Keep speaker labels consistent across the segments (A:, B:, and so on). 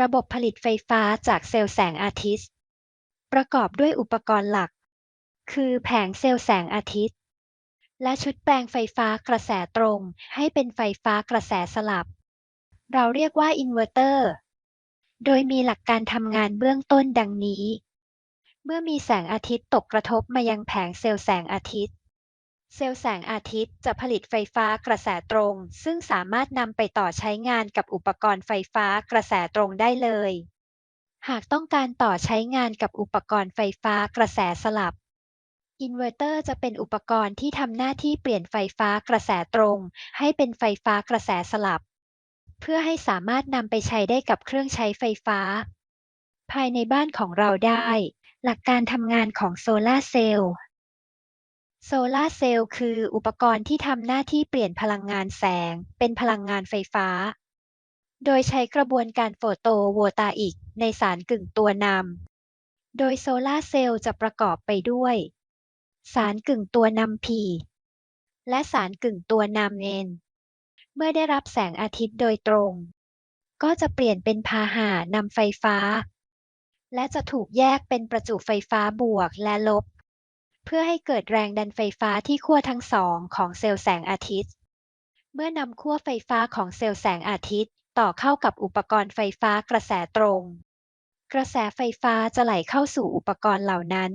A: ระบบผลิตไฟฟ้าจากเซลล์แสงอาทิตย์ ประกอบด้วยอุปกรณ์หลัก คือแผงเซลล์แสงอาทิตย์ และชุดแปลงไฟฟ้ากระแสตรงให้เป็นไฟฟ้ากระแสสลับ เราเรียกว่าอินเวอร์เตอร์ โดยมีหลักการทำงานเบื้องต้นดังนี้ เมื่อมีแสงอาทิตย์ตกกระทบมายังแผงเซลล์แสงอาทิตย์ เซลล์แสงอาทิตย์จะผลิตไฟฟ้ากระแสตรง ซึ่งสามารถนำไปต่อใช้งานกับอุปกรณ์ไฟฟ้ากระแสตรงได้เลย หากต้องการต่อใช้งานกับอุปกรณ์ไฟฟ้ากระแสสลับ อินเวอร์เตอร์จะเป็นอุปกรณ์ที่ทำหน้าที่เปลี่ยนไฟฟ้ากระแสตรง ให้เป็นไฟฟ้ากระแสสลับ เพื่อให้สามารถนำไปใช้ได้กับเครื่องใช้ไฟฟ้า ภายในบ้านของเราได้ หลักการทำงานของโซลาร์เซลล์ โซลาร์เซลล์คืออุปกรณ์ที่ทำหน้าที่เปลี่ยนพลังงานแสง เป็นพลังงานไฟฟ้า โดยใช้กระบวนการโฟโตโวตาอิกในสารกึ่งตัวนำ โดยโซลาร์เซลล์จะประกอบไปด้วย สารกึ่งตัวนำ P และสารกึ่งตัวนำ N เมื่อได้รับแสงอาทิตย์โดยตรง ก็จะเปลี่ยนเป็นพาหะนำไฟฟ้า และจะถูกแยกเป็นประจุไฟฟ้าบวกและลบ เพื่อให้เกิดแรงดันไฟฟ้าที่ขั้วทั้งสองของเซลล์แสงอาทิตย์ เมื่อนำขั้วไฟฟ้าของเซลล์แสงอาทิตย์ ต่อเข้ากับอุปกรณ์ไฟฟ้ากระแสตรง กระแสไฟฟ้าจะไหลเข้าสู่อุปกรณ์เหล่านั้น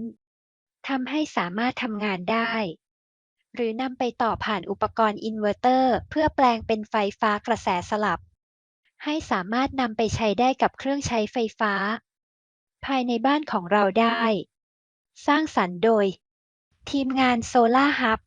A: ทำให้สามารถทำงานได้ หรือนำไปต่อผ่านอุปกรณ์อินเวอร์เตอร์ เพื่อแปลงเป็นไฟฟ้ากระแสสลับ ให้สามารถนำไปใช้ได้กับเครื่องใช้ไฟฟ้า ภายในบ้านของเราได้ สร้างสรรค์โดย ทีมงานโซล่าฮับ